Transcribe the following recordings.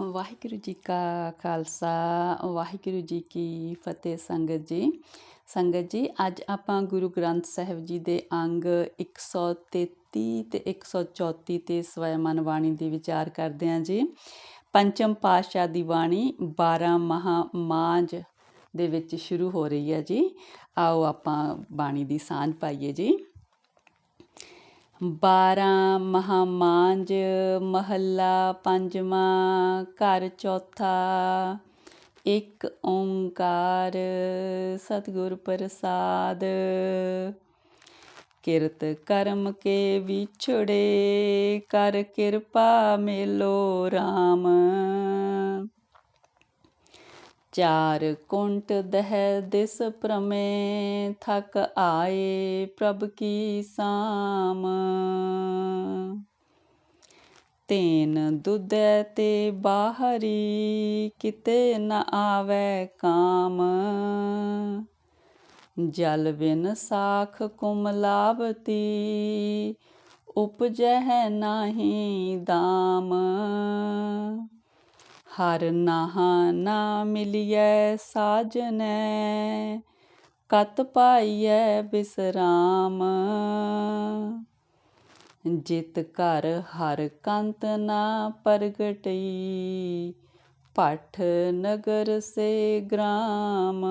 ਵਾਹਿਗੁਰੂ ਜੀ ਕਾ ਖਾਲਸਾ, ਵਾਹਿਗੁਰੂ ਜੀ ਕੀ ਫਤਿਹ ਸੰਗਤ ਜੀ। ਸੰਗਤ ਜੀ, ਅੱਜ ਆਪਾਂ ਗੁਰੂ ਗ੍ਰੰਥ ਸਾਹਿਬ ਜੀ ਦੇ ਅੰਗ 133 ਤੇ 134 ਤੇ ਸਵੈਮਨ ਬਾਣੀ ਦੀ ਵਿਚਾਰ ਕਰਦੇ ਹਾਂ ਜੀ। ਪੰਚਮ ਪਾਤਸ਼ਾਹ ਦੀ ਬਾਣੀ 12 ਮਹਾ ਮਾਂਜ ਦੇ ਵਿੱਚ ਸ਼ੁਰੂ ਹੋ ਰਹੀ ਹੈ ਜੀ। ਆਓ ਆਪਾਂ ਬਾਣੀ ਦੀ ਸਾਂਝ ਪਾਈਏ ਜੀ। ਬਾਰਾਂ ਮਹਾਮਾਂਜ ਮਹੱਲਾ ਪੰਜਵਾਂ, ਘਰ ਚੌਥਾ, ਇੱਕ ਓੰਕਾਰ, ਸਤਿਗੁਰ ਪ੍ਰਸਾਦ। ਕਿਰਤ ਕਰਮ ਕੇ ਵਿਛੜੇ, ਕਰ ਕਿਰਪਾ ਮੇਲੋ RAM ਚਾਰ ਕੁੰਟ ਦਹਿ ਦਿਸ ਪ੍ਰਮੇ ਥਕ ਆਏ ਪ੍ਰਭ ਕੀ ਸਾਮ। ਤੇਨ ਦੁਦੈ ਤੇ ਬਾਹਰੀ, ਕਿਤੇ ਨ ਆਵੇ ਕਾਮ। ਜਲ ਬਿਨ ਸਾਖ ਕੁਮਲਾਵਤੀ ਉਪਜੈ ਨਾਹੀ ਦਾਮ। ਹਰ ਨਾਹਾ ਨਾ ਮਿਲਿਐ ਸਾਜਨੈ, ਕਤ ਪਾਈਐ ਬਿਸਰਾਮ। ਜਿਤ ਘਰ ਹਰ ਕੰਤ ਨਾ ਪ੍ਰਗਟਈ, ਪਠ ਨਗਰ ਸੇ ਗ੍ਰਾਮ।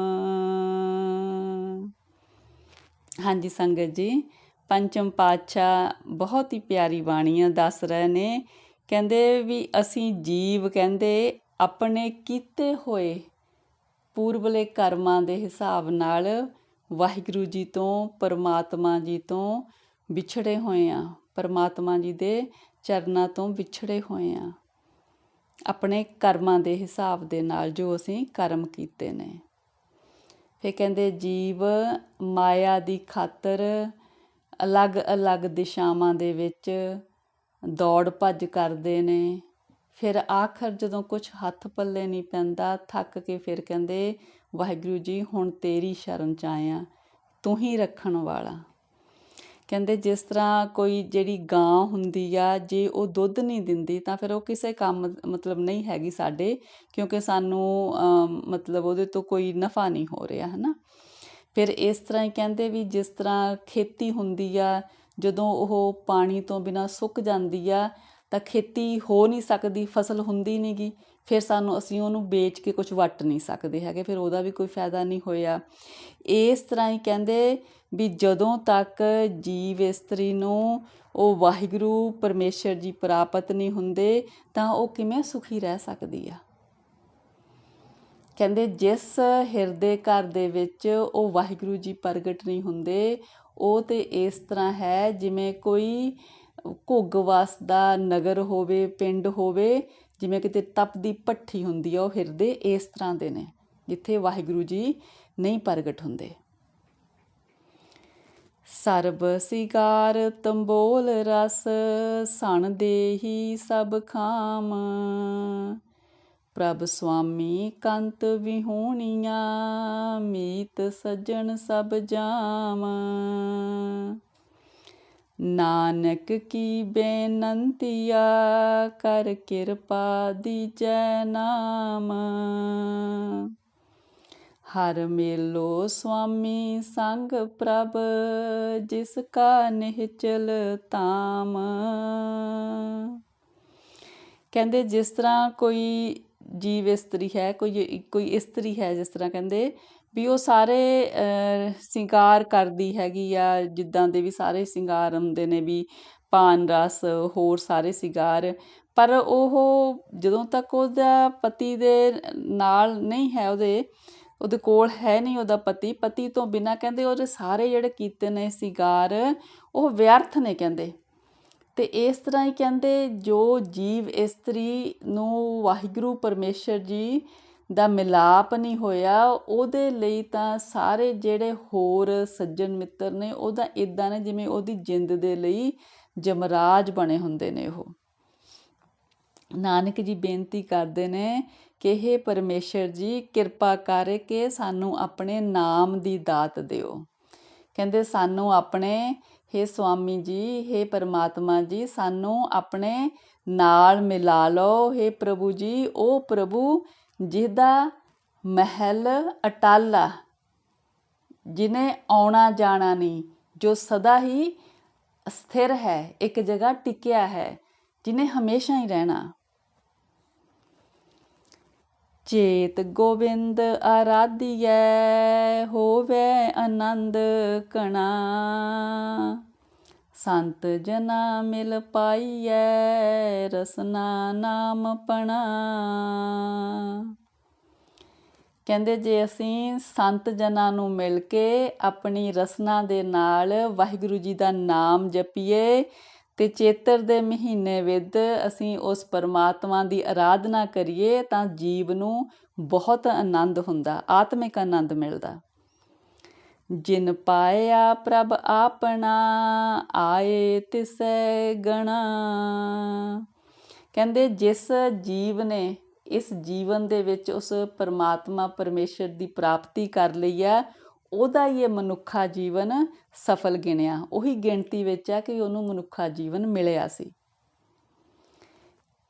ਹਾਂਜੀ ਸੰਗਤ ਜੀ, ਪੰਚਮ ਪਾਤਸ਼ਾਹ ਬਹੁਤ ਹੀ ਪਿਆਰੀ ਬਾਣੀਆਂ ਦੱਸ ਰਹੇ ਨੇ। ਕਹਿੰਦੇ ਵੀ ਅਸੀਂ ਜੀਵ ਕਹਿੰਦੇ ਆਪਣੇ ਕੀਤੇ ਹੋਏ ਪੂਰਬਲੇ ਕਰਮਾਂ ਦੇ ਹਿਸਾਬ ਨਾਲ ਵਾਹਿਗੁਰੂ ਜੀ ਤੋਂ, ਪਰਮਾਤਮਾ ਜੀ ਤੋਂ ਵਿਛੜੇ ਹੋਏ ਆ ਪਰਮਾਤਮਾ ਜੀ ਦੇ ਚਰਨਾਂ ਤੋਂ ਵਿਛੜੇ ਹੋਏ ਆ ਆਪਣੇ ਕਰਮਾਂ ਦੇ ਹਿਸਾਬ ਦੇ ਨਾਲ ਜੋ ਅਸੀਂ ਕਰਮ ਕੀਤੇ ਨੇ। ਫੇ ਕਹਿੰਦੇ ਜੀਵ ਮਾਇਆ ਦੀ ਖਾਤਰ ਅਲੱਗ-ਅਲੱਗ ਦਿਸ਼ਾਵਾਂ ਦੇ ਵਿੱਚ ਦੌੜ ਭੱਜ ਕਰਦੇ ਨੇ। ਫਿਰ ਆਖਰ ਜਦੋਂ ਕੁਝ ਹੱਥ ਪੱਲੇ ਨਹੀਂ ਪੈਂਦਾ, ਥੱਕ ਕੇ ਫਿਰ ਕਹਿੰਦੇ, ਵਾਹਿਗੁਰੂ ਜੀ, ਹੁਣ ਤੇਰੀ ਸ਼ਰਨ ਚ ਆਏ ਆਇਆ, ਤੂੰ ਹੀ ਰੱਖਣ ਵਾਲਾ। ਕਹਿੰਦੇ, ਜਿਸ ਤਰ੍ਹਾਂ ਕੋਈ ਜਿਹੜੀ ਗਾਂ ਹੁੰਦੀ ਆ, ਜੇ ਉਹ ਦੁੱਧ ਨਹੀਂ ਦਿੰਦੀ, ਤਾਂ ਫਿਰ ਉਹ ਕਿਸੇ ਕੰਮ, ਮਤਲਬ ਨਹੀਂ ਹੈਗੀ ਸਾਡੇ, ਕਿਉਂਕਿ ਸਾਨੂੰ ਮਤਲਬ ਉਹਦੇ ਤੋਂ ਕੋਈ ਨਫਾ ਨਹੀਂ ਹੋ ਰਿਹਾ, ਹਨਾ? ਫਿਰ ਇਸ ਤਰ੍ਹਾਂ ਹੀ ਕਹਿੰਦੇ ਵੀ ਜਿਸ ਤਰ੍ਹਾਂ ਖੇਤੀ ਹੁੰਦੀ ਆ ਜਦੋਂ ਉਹ ਪਾਣੀ ਤੋਂ ਬਿਨਾਂ ਸੁੱਕ ਜਾਂਦੀ ਆ, ਤਾਂ ਖੇਤੀ ਹੋ ਨਹੀਂ ਸਕਦੀ, ਫਸਲ ਹੁੰਦੀ ਨਹੀਂ ਗੀ। ਫਿਰ ਸਾਨੂੰ ਅਸੀਂ ਉਹਨੂੰ ਵੇਚ ਕੇ ਕੁਝ ਵੱਟ ਨਹੀਂ ਸਕਦੇ ਹੈਗੇ, ਫਿਰ ਉਹਦਾ ਵੀ ਕੋਈ ਫਾਇਦਾ ਨਹੀਂ ਹੋਇਆ। ਇਸ ਤਰ੍ਹਾਂ ਹੀ ਕਹਿੰਦੇ ਵੀ ਜਦੋਂ ਤੱਕ ਜੀਵ ਇਸਤਰੀ ਨੂੰ ਉਹ ਵਾਹਿਗੁਰੂ, ਪਰਮੇਸ਼ਰ ਜੀ ਪ੍ਰਾਪਤ ਨਹੀਂ ਹੁੰਦੇ, ਤਾਂ ਉਹ ਕਿਵੇਂ ਸੁਖੀ ਰਹਿ ਸਕਦੀ ਆ? ਕਹਿੰਦੇ ਜਿਸ ਹਿਰਦੇ ਘਰ ਦੇ ਵਿੱਚ ਉਹ ਵਾਹਿਗੁਰੂ ਜੀ ਪ੍ਰਗਟ ਨਹੀਂ ਹੁੰਦੇ ਉਹ ਤੇ ਇਸ ਤਰ੍ਹਾਂ ਹੈ, ਜਿਵੇਂ ਕੋਈ ਘੁੱਗ ਵਸਦਾ ਨਗਰ ਹੋਵੇ, ਪਿੰਡ ਹੋਵੇ, ਜਿਵੇਂ ਕਿਤੇ ਤਪਦੀ ਪੱਠੀ ਹੁੰਦੀ ਆ, ਉਹ ਹਿਰਦੇ ਇਸ ਤਰ੍ਹਾਂ ਦੇ ਨੇ, ਜਿੱਥੇ ਵਾਹਿਗੁਰੂ ਜੀ ਨਹੀਂ ਪ੍ਰਗਟ ਹੁੰਦੇ। ਸਰਬ ਸਿਗਾਰ ਤੰਬੋਲ ਰਸ, ਸਣ ਦੇਹੀ ਸਭ ਖਾਮ। ਪ੍ਰਭ ਸੁਆਮੀ ਕੰਤ ਵਿਹੂਣੀਆਂ, ਮੀਤ ਸੱਜਣ ਸਭ ਜਾਮ। ਨਾਨਕ ਕੀ ਬੇਨੰਤੀਆ ਕਰ ਕਿਰਪਾ ਦੀਜੈ ਨਾਮ। ਹਰ ਮੇਲੋ ਸੁਆਮੀ ਸੰਗ ਪ੍ਰਭ, ਜਿਸ ਕਾ ਨਿਹਚਲ ਤਾਮ। ਕਹਿੰਦੇ, ਜਿਸ ਤਰ੍ਹਾਂ ਕੋਈ ਜੀਵ ਇਸਤਰੀ ਹੈ, ਕੋਈ ਕੋਈ ਇਸਤਰੀ ਹੈ ਜਿਸ ਤਰ੍ਹਾਂ ਕਹਿੰਦੇ ਵੀ ਉਹ ਸਾਰੇ ਸਿੰਗਾਰ ਕਰਦੀ ਹੈਗੀ ਆ, ਜਿੱਦਾਂ ਦੇ ਵੀ ਸਾਰੇ ਸਿੰਗਾਰ ਹੁੰਦੇ ਨੇ ਵੀ ਪਾਨ, ਰਸ, ਹੋਰ ਸਾਰੇ ਸਿੰਗਾਰ। ਪਰ ਉਹ ਜਦੋਂ ਤੱਕ ਉਹਦਾ ਪਤੀ ਦੇ ਨਾਲ ਨਹੀਂ ਹੈ ਉਹਦੇ ਉਹਦੇ ਕੋਲ ਹੈ ਨਹੀਂ ਉਹਦਾ ਪਤੀ ਪਤੀ ਤੋਂ ਬਿਨਾ ਕਹਿੰਦੇ ਉਹਦੇ ਸਾਰੇ ਜਿਹੜੇ ਕੀਤੇ ਨੇ ਸਿੰਗਾਰ, ਉਹ ਵਿਅਰਥ ਨੇ ਕਹਿੰਦੇ। ਤੇ ਇਸ ਤਰ੍ਹਾਂ ਹੀ ਕਹਿੰਦੇ ਜੋ ਜੀਵ ਇਸਤਰੀ ਨੂੰ ਵਾਹਿਗੁਰੂ ਪਰਮੇਸ਼ਰ ਜੀ ਦਾ ਮਿਲਾਪ ਨਹੀਂ ਹੋਇਆ, ਉਹਦੇ ਲਈ ਤਾਂ ਸਾਰੇ ਜਿਹੜੇ ਹੋਰ ਸੱਜਣ ਮਿੱਤਰ ਨੇ ਉਹਦਾ ਇਦਾਂ ਨੇ ਜਿਵੇਂ ਉਹਦੀ ਜਿੰਦ ਦੇ ਲਈ ਜਮਰਾਜ ਬਣੇ ਹੁੰਦੇ ਨੇ ਉਹ। ਨਾਨਕ ਜੀ ਬੇਨਤੀ ਕਰਦੇ ਨੇ ਕਿ हे ਪਰਮੇਸ਼ਰ ਜੀ, ਕਿਰਪਾ ਕਰਕੇ ਸਾਨੂੰ ਆਪਣੇ ਨਾਮ ਦੀ ਦਾਤ ਦਿਓ। ਕਹਿੰਦੇ ਸਾਨੂੰ ਆਪਣੇ हे ਸੁਆਮੀ ਜੀ हे ਪਰਮਾਤਮਾ ਜੀ ਸਾਨੂੰ ਆਪਣੇ ਨਾਲ ਮਿਲਾ ਲਓ हे ਪ੍ਰਭੂ ਜੀ ਉਹ ਪ੍ਰਭੂ ਜਿਹਦਾ ਮਹਿਲ ਅਟਲ ਆ ਜਿਨੇ ਆਉਣਾ ਜਾਣਾ ਨਹੀਂ ਜੋ ਸਦਾ ਹੀ ਸਥਿਰ ਹੈ ਇੱਕ ਜਗ੍ਹਾ ਟਿਕਿਆ ਹੈ ਜਿਨੇ ਹਮੇਸ਼ਾ ਹੀ ਰਹਿਣਾ ਚੇਤ ਗੋਬਿੰਦ ਆਰਾਧਿਐ ਹੋਵੇ ਆਨੰਦ ਕਣਾ। ਸੰਤ ਜਨਾ ਮਿਲ ਪਾਈਐ, ਰਸਨਾ ਨਾਮ ਪਣਾ। ਕਹਿੰਦੇ ਜੇ ਅਸੀਂ ਸੰਤ ਜਨਾਂ ਨੂੰ ਮਿਲ ਕੇ ਆਪਣੀ ਰਸਨਾ ਦੇ ਨਾਲ ਵਾਹਿਗੁਰੂ ਜੀ ਦਾ ਨਾਮ ਜਪੀਏ ਤੇ ਚੇਤਰ ਦੇ ਮਹੀਨੇ ਵਿੱਚ ਅਸੀਂ ਉਸ ਪਰਮਾਤਮਾ ਦੀ ਆਰਾਧਨਾ ਕਰੀਏ ਤਾਂ ਜੀਵ ਨੂੰ ਬਹੁਤ ਆਨੰਦ ਹੁੰਦਾ, ਆਤਮਿਕ ਆਨੰਦ ਮਿਲਦਾ। ਜਿਨ ਪਾਇਆ ਪ੍ਰਭ ਆਪਣਾ, ਆਏ ਤਿਸੈ ਗਣਾ। ਕਹਿੰਦੇ ਜਿਸ ਜੀਵ ਨੇ ਇਸ ਜੀਵਨ ਦੇ ਵਿੱਚ ਉਸ ਪਰਮਾਤਮਾ ਪਰਮੇਸ਼ਰ ਦੀ ਪ੍ਰਾਪਤੀ ਕਰ ਲਈ ਹੈ, ਉਹਦਾ ਹੀ ਇਹ ਮਨੁੱਖਾ ਜੀਵਨ ਸਫਲ ਗਿਣਿਆ। ਉਹੀ ਗਿਣਤੀ ਵਿੱਚ ਆ ਕਿ ਉਹਨੂੰ ਮਨੁੱਖਾ ਜੀਵਨ ਮਿਲਿਆ ਸੀ।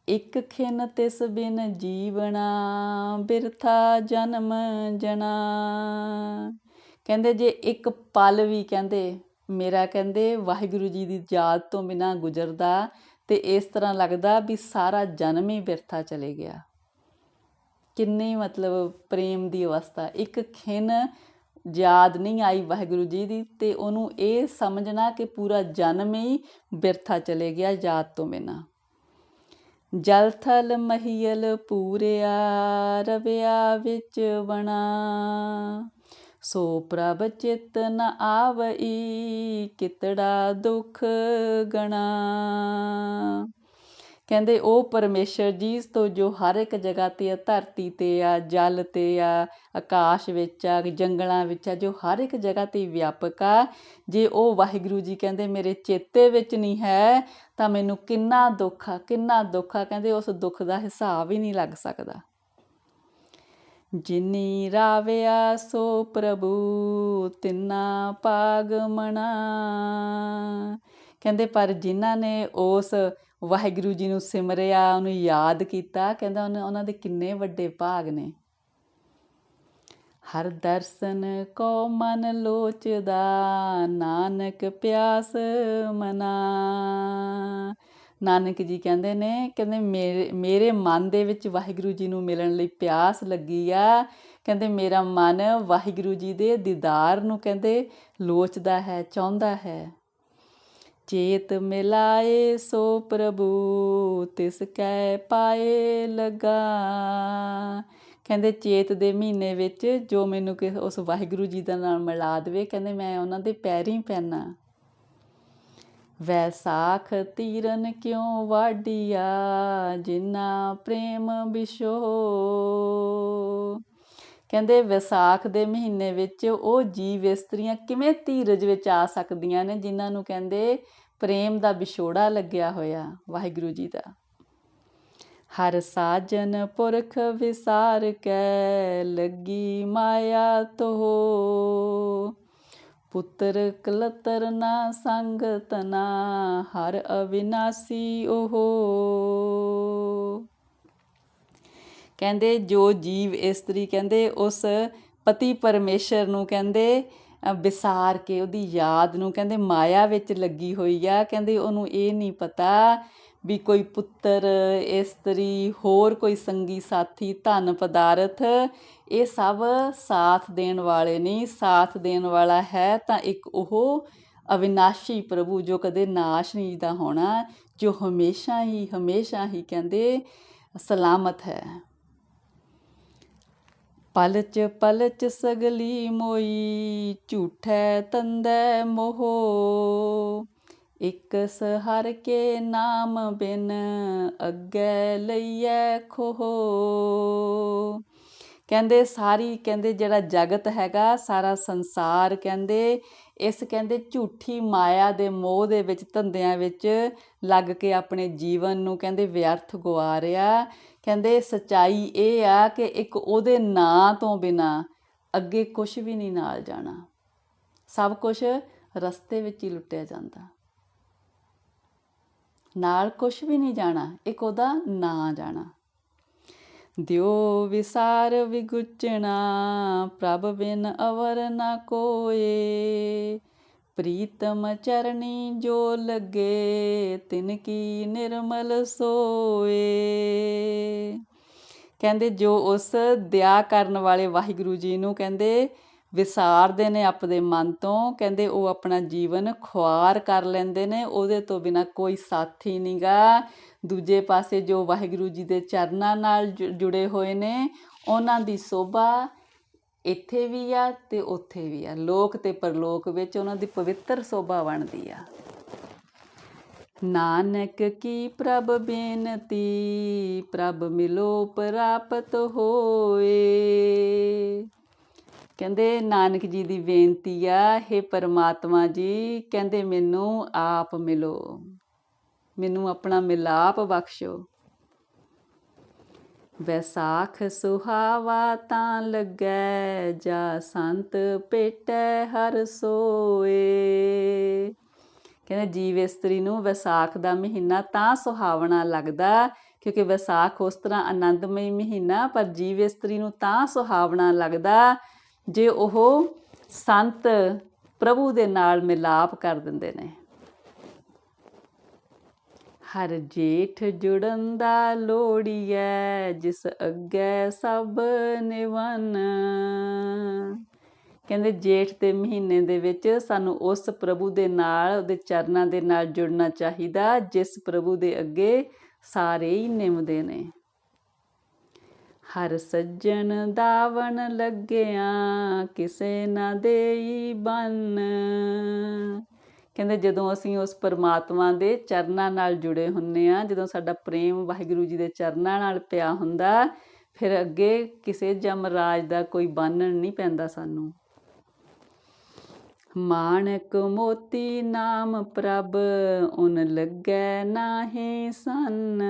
ਇੱਕ ਖਿਨ ਤਿਸ ਬਿਨ ਜੀਵਣਾ, ਬਿਰਥਾ ਜਨਮ ਜਣਾ। ਕਹਿੰਦੇ ਜੇ ਇੱਕ ਪਲ ਵੀ ਕਹਿੰਦੇ ਮੇਰਾ ਕਹਿੰਦੇ ਵਾਹਿਗੁਰੂ ਜੀ ਦੀ ਯਾਦ ਤੋਂ ਬਿਨਾ ਗੁਜ਼ਰਦਾ ਤੇ ਇਸ ਤਰ੍ਹਾਂ ਲੱਗਦਾ ਵੀ ਸਾਰਾ ਜਨਮ ਹੀ ਬਿਰਥਾ ਚਲੇ ਗਿਆ। ਕਿੰਨੀ ਮਤਲਬ ਪ੍ਰੇਮ ਦੀ ਅਵਸਥਾ। ਇੱਕ ਖਿਨ ਯਾਦ ਨਹੀਂ ਆਈ ਵਾਹਿਗੁਰੂ ਜੀ ਦੀ ਤੇ ਉਹਨੂੰ ਇਹ ਸਮਝਣਾ ਕਿ ਪੂਰਾ ਜਨਮ ਹੀ ਬਿਰਥਾ ਚਲੇ ਗਿਆ ਯਾਦ ਤੋਂ ਬਿਨਾ। ਜਲ ਥਲ ਮਹੀਲ ਪੂਰਿਆ ਰਵਿਆ ਵਿੱਚ ਬਣਾ ਸੋ ਪ੍ਰਭ ਚਿਤ ਨ ਆਵਈ, ਕਿਤੜਾ ਦੁਖ ਗਣਾ। ਕਹਿੰਦੇ ਉਹ ਪਰਮੇਸ਼ਰ ਜੀ ਤੋਂ ਜੋ ਹਰ ਇੱਕ ਜਗ੍ਹਾ ਤੇ ਆ, ਧਰਤੀ ਤੇ ਆ, ਜਲ ਤੇ ਆ, ਆਕਾਸ਼ ਵਿੱਚ ਆ, ਜੰਗਲਾਂ ਵਿੱਚ ਆ, ਜੋ ਹਰ ਇੱਕ ਜਗ੍ਹਾ ਤੇ ਵਿਆਪਕ ਆ, ਜੇ ਉਹ ਵਾਹਿਗੁਰੂ ਜੀ ਕਹਿੰਦੇ, ਮੇਰੇ ਚੇਤੇ ਵਿੱਚ ਨਹੀਂ ਹੈ, ਤਾਂ ਮੈਨੂੰ ਕਿੰਨਾ ਦੁੱਖ ਆ, ਕਿੰਨਾ ਦੁੱਖ ਆ? ਕਹਿੰਦੇ, ਉਸ ਦੁੱਖ ਦਾ ਹਿਸਾਬ ਹੀ ਨਹੀਂ ਲੱਗ ਸਕਦਾ। ਜਿਨੀ ਰਾਵਿਆ ਸੋ ਪ੍ਰਭੂ, ਤਿੰਨਾ ਪਾਗ ਮਣਾ ਕਹਿੰਦੇ, ਪਰ ਜਿਨ੍ਹਾਂ ਨੇ ਉਸ ਵਾਹਿਗੁਰੂ ਜੀ ਨੂੰ ਸਿਮਰਿਆ, ਉਹਨੂੰ ਯਾਦ ਕੀਤਾ, ਕਹਿੰਦਾ ਉਹਨਾਂ ਦੇ ਕਿੰਨੇ ਵੱਡੇ ਭਾਗ ਨੇ। ਹਰ ਦਰਸ਼ਨ ਕੋ ਮਨ ਲੋਚਦਾ, ਨਾਨਕ ਪਿਆਸ ਮਨਾ। ਨਾਨਕ ਜੀ ਕਹਿੰਦੇ ਨੇ, ਕਹਿੰਦੇ ਮੇਰੇ ਮੇਰੇ ਮਨ ਦੇ ਵਿੱਚ ਵਾਹਿਗੁਰੂ ਜੀ ਨੂੰ ਮਿਲਣ ਲਈ ਪਿਆਸ ਲੱਗੀ ਆ। ਕਹਿੰਦੇ ਮੇਰਾ ਮਨ ਵਾਹਿਗੁਰੂ ਜੀ ਦੇ ਦੀਦਾਰ ਨੂੰ ਕਹਿੰਦੇ ਲੋਚਦਾ ਹੈ, ਚਾਹੁੰਦਾ ਹੈ। ਚੇਤ ਮਿਲਾਏ ਸੋ ਪ੍ਰਭੂ, ਤਿਸ ਕੈ ਪਾਏ ਲਗਾ। ਕਹਿੰਦੇ ਚੇਤ ਦੇ ਮਹੀਨੇ ਵਿੱਚ ਜੋ ਮੈਨੂੰ ਕਿ ਉਸ ਵਾਹਿਗੁਰੂ ਜੀ ਦਾ ਨਾਮ ਮਿਲਾ ਦੇਵੇ, ਕਹਿੰਦੇ ਮੈਂ ਉਹਨਾਂ ਦੇ ਪੈਰੀਂ ਪੈਣਾ ਵੈਸਾਖ ਤੀਰਨ ਕਿਉਂ ਵਾਡੀਆ ਜਿਨਾ ਪ੍ਰੇਮ ਵਿਸ਼ੋ ਕਹਿੰਦੇ ਵਿਸਾਖ ਦੇ ਮਹੀਨੇ ਵਿੱਚ ਉਹ ਜੀਵ ਇਸਤਰੀਆਂ ਕਿਵੇਂ ਧੀਰਜ ਵਿੱਚ ਆ ਸਕਦੀਆਂ ਨੇ, ਜਿਨ੍ਹਾਂ ਨੂੰ ਕਹਿੰਦੇ ਪ੍ਰੇਮ ਦਾ ਵਿਛੋੜਾ ਲੱਗਿਆ ਹੋਇਆ, ਵਾਹਿਗੁਰੂ ਜੀ ਦਾ। ਹਰ ਸਾਜਨ ਪੁਰਖ ਵਿਸਾਰ ਕੈ, ਲੱਗੀ ਮਾਇਆ ਤੋ ਪੁੱਤਰ ਕਲਤਰ ਨਾ ਸੰਗਤ ਨਾ ਹਰ ਅਵਿਨਾਸੀ ਓਹੋ। ਕਹਿੰਦੇ, ਜੋ ਜੀਵ ਇਸਤਰੀ ਕਹਿੰਦੇ, ਉਸ ਪਤੀ ਪਰਮੇਸ਼ਰ ਨੂੰ ਕਹਿੰਦੇ ਵਿਸਾਰ ਕੇ, ਉਹਦੀ ਯਾਦ ਨੂੰ ਕਹਿੰਦੇ, ਮਾਇਆ ਵਿੱਚ ਲੱਗੀ ਹੋਈ ਆ। ਕਹਿੰਦੇ, ਉਹਨੂੰ ਇਹ ਨਹੀਂ ਪਤਾ ਵੀ ਕੋਈ ਪੁੱਤਰ ਇਸਤਰੀ ਹੋਰ ਕੋਈ ਸੰਗੀ ਸਾਥੀ, ਧਨ ਪਦਾਰਥ, ਇਹ ਸਭ ਸਾਥ ਦੇਣ ਵਾਲੇ ਨਹੀਂ ਸਾਥ ਦੇਣ ਵਾਲਾ ਹੈ ਤਾਂ ਇੱਕ ਉਹ ਅਵਿਨਾਸ਼ੀ ਪ੍ਰਭੂ ਜੋ ਕਦੇ ਨਾਸ਼ ਨਹੀਂ ਦਾ ਹੋਣਾ, ਜੋ ਹਮੇਸ਼ਾ ਹੀ ਹਮੇਸ਼ਾ ਹੀ ਕਹਿੰਦੇ ਸਲਾਮਤ ਹੈ। ਪਲਚ ਪਲਚ ਸਗਲੀ ਮੋਈ, ਝੂਠੈ ਤੰਦੈ ਮੋਹ। ਇਕ ਸਹਰ ਕੇ ਨਾਮ ਬਿਨ ਅੱਗੇ ਲਈਐ ਖੋ ਕਹਿੰਦੇ ਸਾਰੀ, ਕਹਿੰਦੇ ਜਿਹੜਾ ਜਗਤ ਹੈਗਾ, ਸਾਰਾ ਸੰਸਾਰ ਕਹਿੰਦੇ, ਇਸ ਕਹਿੰਦੇ ਝੂਠੀ ਮਾਇਆ ਦੇ ਮੋਹ ਦੇ ਵਿੱਚ, ਧੰਦਿਆਂ ਵਿੱਚ ਲੱਗ ਕੇ ਆਪਣੇ ਜੀਵਨ ਨੂੰ ਕਹਿੰਦੇ ਵਿਅਰਥ ਗਵਾ ਰਿਹਾ ਕਹਿੰਦੇ ਸਚਾਈ ਇਹ ਆ ਕਿ ਇੱਕ ਉਹਦੇ ਨਾਂ ਤੋਂ ਬਿਨਾ ਅੱਗੇ ਕੁਝ ਵੀ ਨਹੀਂ ਨਾਲ ਜਾਣਾ। ਸਭ ਕੁਝ ਰਸਤੇ ਵਿੱਚ ਹੀ ਲੁੱਟਿਆ ਜਾਂਦਾ। ਨਾਲ ਕੁਝ ਵੀ ਨਹੀਂ ਜਾਣਾ, ਇੱਕ ਉਹਦਾ ਨਾਂ ਜਾਣਾ। ਦਿਓ ਵਿਸਾਰ ਵਿਗੁਚਣਾ, ਪ੍ਰਭ ਬਿਨ ਅਵਰ ਨਾ ਕੋਏ। ਪ੍ਰੀਤਮ ਚਰਣੀ ਜੋ ਲੱਗੇ, ਤਿਨ ਕੀ ਨਿਰਮਲ ਸੋਏ। ਕਹਿੰਦੇ ਜੋ ਉਸ ਦਇਆ ਕਰਨ ਵਾਲੇ ਵਾਹਿਗੁਰੂ ਜੀ ਨੂੰ ਕਹਿੰਦੇ ਵਿਸਾਰਦੇ ਨੇ ਆਪਣੇ ਮਨ ਤੋਂ, ਕਹਿੰਦੇ ਉਹ ਆਪਣਾ ਜੀਵਨ ਖੁਆਰ ਕਰ ਲੈਂਦੇ ਨੇ, ਉਹਦੇ ਤੋਂ ਬਿਨਾ ਕੋਈ ਸਾਥੀ ਨਹੀਂਗਾ ਦੂਜੇ ਪਾਸੇ ਜੋ ਵਾਹਿਗੁਰੂ ਜੀ ਦੇ ਚਰਨਾਂ ਨਾਲ ਜੁੜੇ ਹੋਏ ਨੇ, ਉਹਨਾਂ ਦੀ ਸੋਭਾ ਇੱਥੇ ਵੀ ਆ ਤੇ ਉੱਥੇ ਵੀ ਆ। ਲੋਕ ਤੇ ਪਰਲੋਕ ਵਿੱਚ ਉਹਨਾਂ ਦੀ ਪਵਿੱਤਰ ਸੋਭਾ ਬਣਦੀ ਆ। ਨਾਨਕ ਕੀ ਪ੍ਰਭ ਬੇਨਤੀ, ਪ੍ਰਭ ਮਿਲੋ ਪ੍ਰਾਪਤ ਹੋਏ। ਕਹਿੰਦੇ, ਨਾਨਕ ਜੀ ਦੀ ਬੇਨਤੀ ਆ हे ਪਰਮਾਤਮਾ ਜੀ, ਕਹਿੰਦੇ ਮੈਨੂੰ ਆਪ ਮਿਲੋ। ਮੈਨੂੰ ਆਪਣਾ ਮਿਲਾਪ ਬਖਸ਼ੋ। ਵੈਸਾਖ ਸੁਹਾਵਾ ਤਾਂ ਲੱਗੈ, ਜਾ ਸੰਤ ਪੇਟੈ ਹਰ ਸੋਏ। ਕਹਿੰਦੇ, ਜੀਵ ਇਸਤਰੀ ਨੂੰ ਵਿਸਾਖ ਦਾ ਮਹੀਨਾ ਤਾਂ ਸੁਹਾਵਣਾ ਲੱਗਦਾ, ਕਿਉਂਕਿ ਵਿਸਾਖ ਉਸ ਤਰ੍ਹਾਂ ਆਨੰਦਮਈ ਮਹੀਨਾ, ਪਰ ਜੀਵ ਇਸਤਰੀ ਨੂੰ ਤਾਂ ਸੁਹਾਵਣਾ ਲੱਗਦਾ ਜੇ ਉਹ ਸੰਤ ਪ੍ਰਭੂ ਦੇ ਨਾਲ ਮਿਲਾਪ ਕਰ ਦਿੰਦੇ ਨੇ। ਹਰ ਜੇਠ ਜੁੜਨ ਦਾ ਲੋੜੀਐ ਜਿਸ ਅੱਗੇ ਸਭ ਨਿਵਨ। ਕਹਿੰਦੇ ਜੇਠ ਦੇ ਮਹੀਨੇ ਦੇ ਵਿੱਚ ਸਾਨੂੰ ਉਸ ਪ੍ਰਭੂ ਦੇ ਨਾਲ, ਉਹਦੇ ਚਰਨਾਂ ਦੇ ਨਾਲ ਜੁੜਨਾ ਚਾਹੀਦਾ, ਜਿਸ ਪ੍ਰਭੂ ਦੇ ਅੱਗੇ ਸਾਰੇ ਹੀ ਨਿਮਦੇ ਨੇ। ਹਰ ਸੱਜਣ ਦਾਵਣ ਲੱਗਿਆ, ਕਿਸੇ ਨਾ ਦੇਈ ਬੰਨ। ਕਹਿੰਦੇ ਜਦੋਂ ਅਸੀਂ ਉਸ ਪਰਮਾਤਮਾ ਦੇ ਚਰਨਾਂ ਨਾਲ ਜੁੜੇ ਹੁੰਨੇ ਆ, ਜਦੋਂ ਸਾਡਾ ਪ੍ਰੇਮ ਵਾਹਿਗੁਰੂ ਜੀ ਦੇ ਚਰਨਾਂ ਨਾਲ ਪਿਆ ਹੁੰਦਾ, ਫਿਰ ਅੱਗੇ ਕਿਸੇ ਜਮਰਾਜ ਦਾ ਕੋਈ ਬੰਨਣ ਨਹੀਂ ਪੈਂਦਾ ਸਾਨੂੰ। ਮਾਨਕ ਮੋਤੀ ਨਾਮ ਪ੍ਰਭ, ਉਨ ਲੱਗੈ ਨਾਹੀ ਸਨ।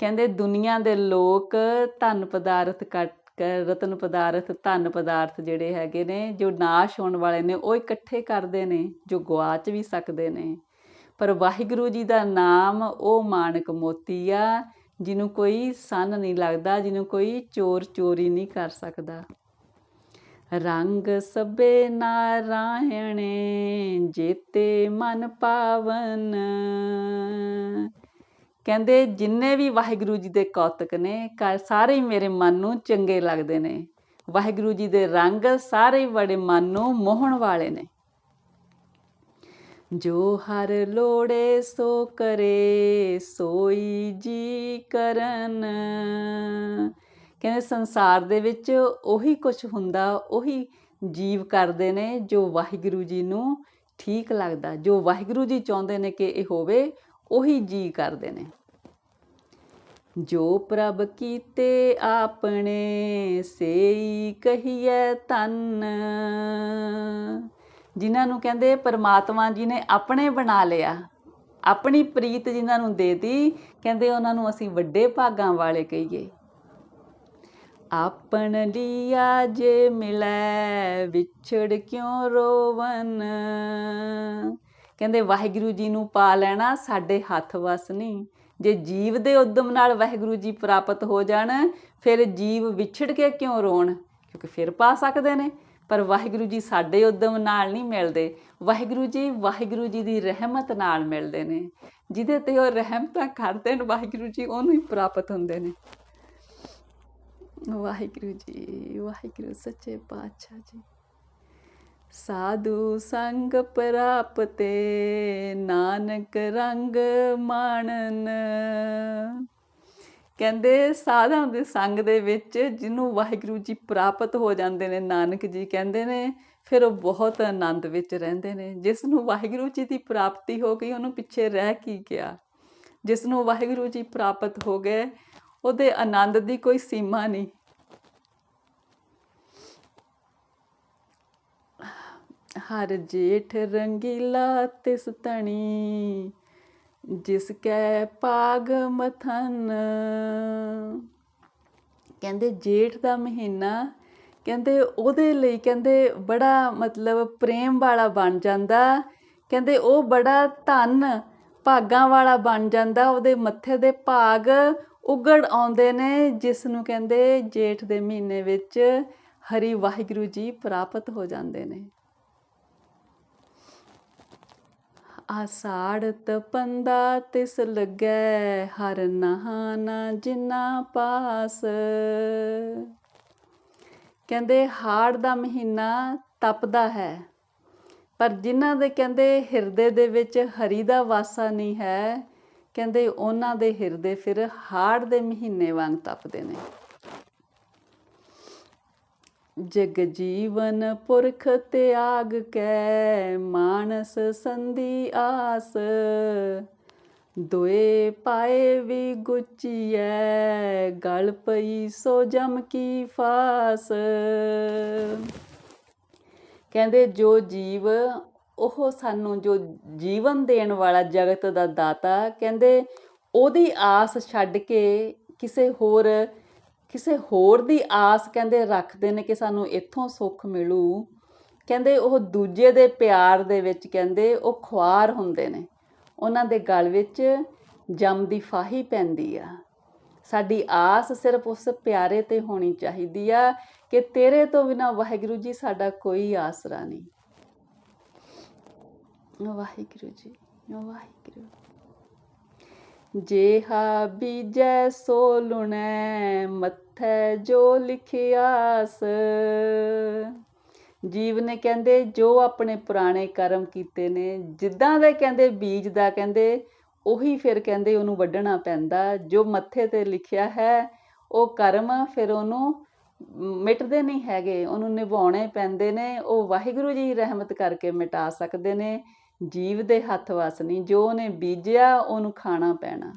ਕਹਿੰਦੇ ਦੁਨੀਆ ਦੇ ਲੋਕ ਧਨ ਪਦਾਰਥ ਕੱਟ ਰਤਨ ਪਦਾਰਥ, ਧਨ ਪਦਾਰਥ ਜਿਹੜੇ ਹੈਗੇ ਨੇ, ਜੋ ਨਾਸ਼ ਹੋਣ ਵਾਲੇ ਨੇ, ਉਹ ਇਕੱਠੇ ਕਰਦੇ ਨੇ, ਜੋ ਗਵਾਚ ਵੀ ਸਕਦੇ ਨੇ। ਪਰ ਵਾਹਿਗੁਰੂ ਜੀ ਦਾ ਨਾਮ, ਉਹ ਮਾਨਕ ਮੋਤੀ ਆ, ਜਿਹਨੂੰ ਕੋਈ ਸੰਨ ਨਹੀਂ ਲੱਗਦਾ, ਜਿਹਨੂੰ ਕੋਈ ਚੋਰ ਚੋਰੀ ਨਹੀਂ ਕਰ ਸਕਦਾ। ਰੰਗ ਸਬੇ ਨਾਰਾਇਣੇ, ਜੇਤੇ ਮਨ ਪਾਵਨ। ਕਹਿੰਦੇ ਜਿੰਨੇ ਵੀ ਵਾਹਿਗੁਰੂ ਜੀ ਦੇ ਕੌਤਕ ਨੇ ਸਾਰੇ ਮੇਰੇ ਮਨ ਨੂੰ ਚੰਗੇ ਲੱਗਦੇ ਨੇ। ਵਾਹਿਗੁਰੂ ਜੀ ਦੇ ਰੰਗ ਸਾਰੇ ਬੜੇ ਮਨ ਨੂੰ ਮੋਹਣ ਵਾਲੇ ਨੇ। ਜੋ ਹਰ ਲੋੜੇ ਸੋ ਕਰੇ, ਸੋਈ ਜੀ ਕਰਨ। ਕਹਿੰਦੇ ਸੰਸਾਰ ਦੇ ਵਿੱਚ ਉਹੀ ਕੁਝ ਹੁੰਦਾ, ਉਹੀ ਜੀਵ ਕਰਦੇ ਨੇ ਜੋ ਵਾਹਿਗੁਰੂ ਜੀ ਨੂੰ ਠੀਕ ਲੱਗਦਾ, ਜੋ ਵਾਹਿਗੁਰੂ ਜੀ ਚਾਹੁੰਦੇ ਨੇ ਕਿ ਇਹ ਹੋਵੇ ਉਹੀ ਜੀ ਕਰਦੇ ਨੇ। ਜੋ ਪ੍ਰਭ ਕੀਤੇ ਆਪਣੇ, ਸੇਈ ਕਹੀਏ ਤਨ ਜਿਨ੍ਹਾਂ ਨੂੰ ਕਹਿੰਦੇ ਪਰਮਾਤਮਾ ਜੀ ਨੇ ਆਪਣੇ ਬਣਾ ਲਿਆ। ਆਪਣੀ ਪ੍ਰੀਤ ਜਿਨ੍ਹਾਂ ਨੂੰ ਦੇਤੀ ਕਹਿੰਦੇ ਉਹਨਾਂ ਨੂੰ ਅਸੀਂ ਵੱਡੇ ਭਾਗਾਂ ਵਾਲੇ ਕਹੀਏ। ਆਪਣ ਲੀਆ ਜੇ ਮਿਲੈ, ਵਿਛੜ ਕਿਉ ਰੋਵਨ? ਕਹਿੰਦੇ ਵਾਹਿਗੁਰੂ ਜੀ ਨੂੰ ਪਾ ਲੈਣਾ ਸਾਡੇ ਹੱਥ ਵਸ ਨਹੀਂ। ਜੇ ਜੀਵ ਦੇ ਉਦਮ ਨਾਲ ਵਾਹਿਗੁਰੂ ਜੀ ਪ੍ਰਾਪਤ ਹੋ ਜਾਣ, ਫਿਰ ਜੀਵ ਵਿਛੜ ਕੇ ਕਿਉਂ ਰੋਣ? ਕਿਉਂਕਿ ਫਿਰ ਪਾ ਸਕਦੇ ਨੇ। ਪਰ ਵਾਹਿਗੁਰੂ ਜੀ ਸਾਡੇ ਉਦਮ ਨਾਲ ਨਹੀਂ ਮਿਲਦੇ। ਵਾਹਿਗੁਰੂ ਜੀ ਵਾਹਿਗੁਰੂ ਜੀ ਦੀ ਰਹਿਮਤ ਨਾਲ ਮਿਲਦੇ ਨੇ। ਜਿਹਦੇ ਤੇ ਉਹ ਰਹਿਮਤਾਂ ਕਰਦੇ ਨੇ, ਵਾਹਿਗੁਰੂ ਜੀ ਉਹਨੂੰ ਹੀ ਪ੍ਰਾਪਤ ਹੁੰਦੇ ਨੇ। ਵਾਹਿਗੁਰੂ ਜੀ, ਵਾਹਿਗੁਰੂ ਸੱਚੇ ਪਾਤਸ਼ਾਹ ਜੀ। ਸਾਧੂ ਸੰਗ ਪ੍ਰਾਪਤੇ ਨਾਨਕ ਰੰਗ ਮਾਣਨ। ਕਹਿੰਦੇ ਸਾਧਾਂ ਦੇ ਸੰਗ ਦੇ ਵਿੱਚ ਜਿਹਨੂੰ ਵਾਹਿਗੁਰੂ ਜੀ ਪ੍ਰਾਪਤ ਹੋ ਜਾਂਦੇ ਨੇ, ਨਾਨਕ ਜੀ ਕਹਿੰਦੇ ਨੇ, ਫਿਰ ਉਹ ਬਹੁਤ ਆਨੰਦ ਵਿੱਚ ਰਹਿੰਦੇ ਨੇ। ਜਿਸ ਨੂੰ ਵਾਹਿਗੁਰੂ ਜੀ ਦੀ ਪ੍ਰਾਪਤੀ ਹੋ ਗਈ, ਉਹਨੂੰ ਪਿੱਛੇ ਰਹਿ ਕੀ ਗਿਆ? ਜਿਸ ਨੂੰ ਵਾਹਿਗੁਰੂ ਜੀ ਪ੍ਰਾਪਤ ਹੋ ਗਏ, ਉਹਦੇ ਆਨੰਦ ਦੀ ਕੋਈ ਸੀਮਾ ਨਹੀਂ। ਹਰ ਜੇਠ ਰੰਗੀਲਾ ਤਿਸ ਤਣੀ, ਜਿਸ ਕੈ ਪਾਗ ਮਥਨ। ਕਹਿੰਦੇ ਜੇਠ ਦਾ ਮਹੀਨਾ, ਕਹਿੰਦੇ ਉਹਦੇ ਲਈ ਕਹਿੰਦੇ ਬੜਾ ਮਤਲਬ ਪ੍ਰੇਮ ਵਾਲਾ ਬਣ ਜਾਂਦਾ। ਕਹਿੰਦੇ ਉਹ ਬੜਾ ਧਨ ਭਾਗਾਂ ਵਾਲਾ ਬਣ ਜਾਂਦਾ। ਉਹਦੇ ਮੱਥੇ ਦੇ ਭਾਗ ਉਗੜ ਆਉਂਦੇ ਨੇ, ਜਿਸ ਨੂੰ ਕਹਿੰਦੇ ਜੇਠ ਦੇ ਮਹੀਨੇ ਵਿੱਚ ਹਰੀ ਵਾਹਿਗੁਰੂ ਜੀ ਪ੍ਰਾਪਤ ਹੋ ਜਾਂਦੇ ਨੇ। ਆਸਾੜ ਤਪੰਦਾ ਤਿਸ ਲੱਗੈ, ਹਰ ਨਹਾਨਾ ਜਿਨਾ ਪਾਸ। ਕਹਿੰਦੇ ਹਾੜ ਦਾ ਮਹੀਨਾ ਤਪਦਾ ਹੈ, ਪਰ ਜਿਨ੍ਹਾਂ ਦੇ ਕਹਿੰਦੇ ਹਿਰਦੇ ਦੇ ਵਿੱਚ ਹਰੀ ਦਾ ਵਾਸਾ ਨਹੀਂ ਹੈ, ਕਹਿੰਦੇ ਉਹਨਾਂ ਦੇ ਹਿਰਦੇ ਫਿਰ ਹਾੜ ਦੇ ਮਹੀਨੇ ਵਾਂਗ ਤਪਦੇ ਨੇ। ਜਗ ਜੀਵਨ ਪੁਰਖ ਤਿਆਗ ਕੈ, ਮਾਨਸ ਸੰਧੀ ਆਸ। ਦੋਏ ਪਾਏ ਵੀ ਗੁਚੀਐ, ਗਲ ਪਈ ਸੋ ਜਮ ਕੀ ਫਾਸ। ਕਹਿੰਦੇ ਜੋ ਜੀਵ, ਉਹ ਸਾਨੂੰ ਜੋ ਜੀਵਨ ਦੇਣ ਵਾਲਾ ਜਗਤ ਦਾ ਦਾਤਾ, ਕਹਿੰਦੇ ਉਹਦੀ ਆਸ ਛੱਡ ਕੇ ਕਿਸੇ ਹੋਰ ਕਿਸੇ ਹੋਰ ਦੀ ਆਸ ਕਹਿੰਦੇ ਰੱਖਦੇ ਨੇ ਕਿ ਸਾਨੂੰ ਇੱਥੋਂ ਸੁੱਖ ਮਿਲੂ। ਕਹਿੰਦੇ ਉਹ ਦੂਜੇ ਦੇ ਪਿਆਰ ਦੇ ਵਿੱਚ ਕਹਿੰਦੇ ਉਹ ਖੁਆਰ ਹੁੰਦੇ ਨੇ। ਉਹਨਾਂ ਦੇ ਗਲ ਵਿੱਚ ਜਮ ਦੀ ਫਾਹੀ ਪੈਂਦੀ ਆ। ਸਾਡੀ ਆਸ ਸਿਰਫ ਉਸ ਪਿਆਰੇ ਤੇ ਹੋਣੀ ਚਾਹੀਦੀ ਆ ਕਿ ਤੇਰੇ ਤੋਂ ਬਿਨਾ ਵਾਹਿਗੁਰੂ ਜੀ ਸਾਡਾ ਕੋਈ ਆਸਰਾ ਨਹੀਂ। ਵਾਹਿਗੁਰੂ ਜੀ, ਵਾਹਿਗੁਰੂ। ਜੇਹਾ ਬੀਜੈ ਸੋ ਲੁਣੈ, ਮੱਥੈ ਜੋ ਲਿਖਿਆਸ ਜੀਵ ਨੇ ਕਹਿੰਦੇ ਜੋ ਆਪਣੇ ਪੁਰਾਣੇ ਕਰਮ ਕੀਤੇ ਨੇ, ਜਿੱਦਾਂ ਦੇ ਕਹਿੰਦੇ ਬੀਜ ਦਾ ਕਹਿੰਦੇ, ਉਹੀ ਫਿਰ ਕਹਿੰਦੇ ਉਹਨੂੰ ਵੱਢਣਾ ਪੈਂਦਾ। ਜੋ ਮੱਥੇ ਤੇ ਲਿਖਿਆ ਹੈ, ਉਹ ਕਰਮ ਫਿਰ ਉਹਨੂੰ ਮਿਟਦੇ ਨਹੀਂ ਹੈਗੇ, ਉਹਨੂੰ ਨਿਭਾਉਣੇ ਪੈਂਦੇ ਨੇ, ਉਹ ਵਾਹਿਗੁਰੂ ਜੀ ਰਹਿਮਤ ਕਰਕੇ ਮਿਟਾ ਸਕਦੇ ਨੇ। ਜੀਵ ਦੇ ਹੱਥ ਵਸ ਨਹੀਂ ਜੋ ਉਹਨੇ ਬੀਜਿਆ, ਉਹਨੂੰ ਖਾਣਾ ਪੈਣਾ।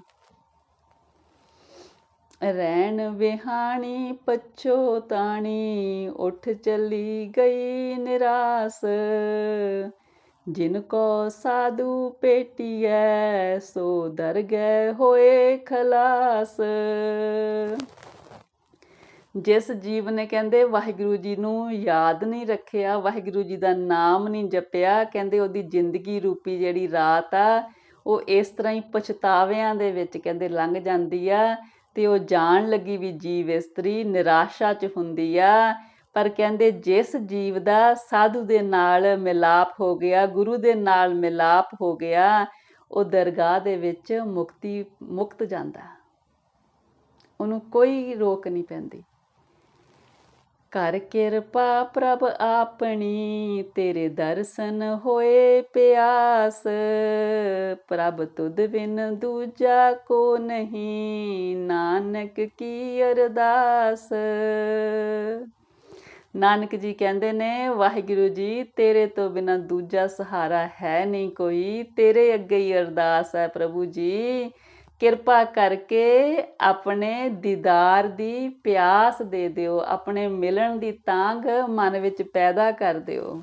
ਰਹਿਣ ਵਿਹਾਣੀ ਪਛੋਤਾਣੀ ਉੱਠ ਚਲੀ ਗਈ ਨਿਰਾਸ। ਜਿਨ ਕੋ ਸਾਧੂ ਪੇਟੀਐ ਸੋ ਦਰ ਗਏ ਹੋਏ ਖਲਾਸ। ਜਿਸ ਜੀਵ ਨੇ ਕਹਿੰਦੇ ਵਾਹਿਗੁਰੂ ਜੀ ਨੂੰ ਯਾਦ ਨਹੀਂ ਰੱਖਿਆ, ਵਾਹਿਗੁਰੂ ਜੀ ਦਾ ਨਾਮ ਨਹੀਂ ਜਪਿਆ, ਕਹਿੰਦੇ ਉਹਦੀ ਜ਼ਿੰਦਗੀ ਰੂਪੀ ਜਿਹੜੀ ਰਾਤ ਆ, ਉਹ ਇਸ ਤਰ੍ਹਾਂ ਹੀ ਪਛਤਾਵਿਆਂ ਦੇ ਵਿੱਚ ਕਹਿੰਦੇ ਲੰਘ ਜਾਂਦੀ ਆ ਤੇ ਉਹ ਜਾਣ ਲੱਗੀ ਵੀ ਜੀਵ ਇਸਤਰੀ ਨਿਰਾਸ਼ਾ 'ਚ ਹੁੰਦੀ ਆ। ਪਰ ਕਹਿੰਦੇ ਜਿਸ ਜੀਵ ਦਾ ਸਾਧੂ ਦੇ ਨਾਲ ਮਿਲਾਪ ਹੋ ਗਿਆ, ਗੁਰੂ ਦੇ ਨਾਲ ਮਿਲਾਪ ਹੋ ਗਿਆ, ਉਹ ਦਰਗਾਹ ਦੇ ਵਿੱਚ ਮੁਕਤੀ ਮੁਕਤ ਜਾਂਦਾ। ਉਹਨੂੰ ਕੋਈ ਰੋਕ ਨਹੀਂ ਪੈਂਦੀ। ਕਰ ਕਿਰਪਾ ਪ੍ਰਭ ਆਪਣੀ, ਤੇਰੇ ਦਰਸ਼ਨ ਹੋਏ ਪਿਆਸ। ਪ੍ਰਭ ਤੁਧ ਬਿਨ ਦੂਜਾ ਕੋ ਨਹੀਂ, ਨਾਨਕ ਕੀ ਅਰਦਾਸ। ਨਾਨਕ ਜੀ ਕਹਿੰਦੇ ਨੇ, ਵਾਹਿਗੁਰੂ ਜੀ, ਤੇਰੇ ਤੋਂ ਬਿਨਾ ਦੂਜਾ ਸਹਾਰਾ ਹੈ ਨਹੀਂ ਕੋਈ, ਤੇਰੇ ਅੱਗੇ ਹੀ ਅਰਦਾਸ ਹੈ ਪ੍ਰਭੂ ਜੀ। ਕਿਰਪਾ ਕਰਕੇ ਆਪਣੇ ਦੀਦਾਰ ਦੀ ਪਿਆਸ ਦੇ ਦਿਓ, ਆਪਣੇ ਮਿਲਣ ਦੀ ਤਾਂਗ ਮਨ ਵਿੱਚ ਪੈਦਾ ਕਰ ਦਿਓ।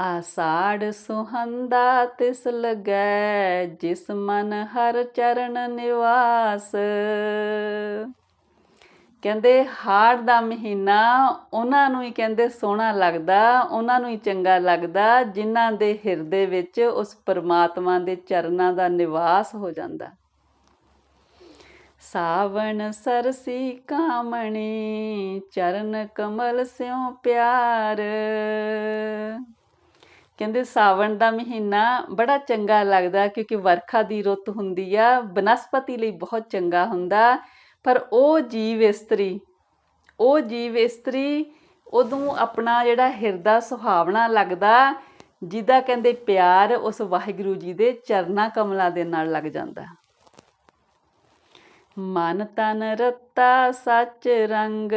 ਆਸਾੜ ਸੁਹੰਦਾ ਤਿਸ ਲਗੈ, ਜਿਸ ਮਨ ਹਰ ਚਰਨ ਨਿਵਾਸ। ਕਹਿੰਦੇ ਹਾੜ ਦਾ ਮਹੀਨਾ ਉਹਨਾਂ ਨੂੰ ਹੀ ਕਹਿੰਦੇ ਸੋਹਣਾ ਲੱਗਦਾ, ਉਹਨਾਂ ਨੂੰ ਹੀ ਚੰਗਾ ਲੱਗਦਾ, ਜਿਨ੍ਹਾਂ ਦੇ ਹਿਰਦੇ ਵਿੱਚ ਉਸ ਪਰਮਾਤਮਾ ਦੇ ਚਰਨਾਂ ਦਾ ਨਿਵਾਸ ਹੋ ਜਾਂਦਾ। ਸਾਵਣ ਸਰਸੀ ਕਾਮਣੀ, ਚਰਨ ਕਮਲ ਸਿਉ ਪਿਆਰ। ਕਹਿੰਦੇ ਸਾਵਣ ਦਾ ਮਹੀਨਾ ਬੜਾ ਚੰਗਾ ਲੱਗਦਾ ਕਿਉਂਕਿ ਵਰਖਾ ਦੀ ਰੁੱਤ ਹੁੰਦੀ ਆ, ਬਨਸਪਤੀ ਲਈ ਬਹੁਤ ਚੰਗਾ ਹੁੰਦਾ। ਪਰ ਉਹ ਜੀਵ ਇਸਤਰੀ, ਉਹ ਜੀਵ ਇਸਤਰੀ ਉਦੋਂ ਆਪਣਾ ਜਿਹੜਾ ਹਿਰਦਾ ਸੁਹਾਵਣਾ ਲੱਗਦਾ, ਜਿਹਦਾ ਕਹਿੰਦੇ ਪਿਆਰ ਉਸ ਵਾਹਿਗੁਰੂ ਜੀ ਦੇ ਚਰਨਾ ਕਮਲਾਂ ਦੇ ਨਾਲ ਲੱਗ ਜਾਂਦਾ। ਮਨ ਤਨ ਰਤਾ ਸੱਚ ਰੰਗ,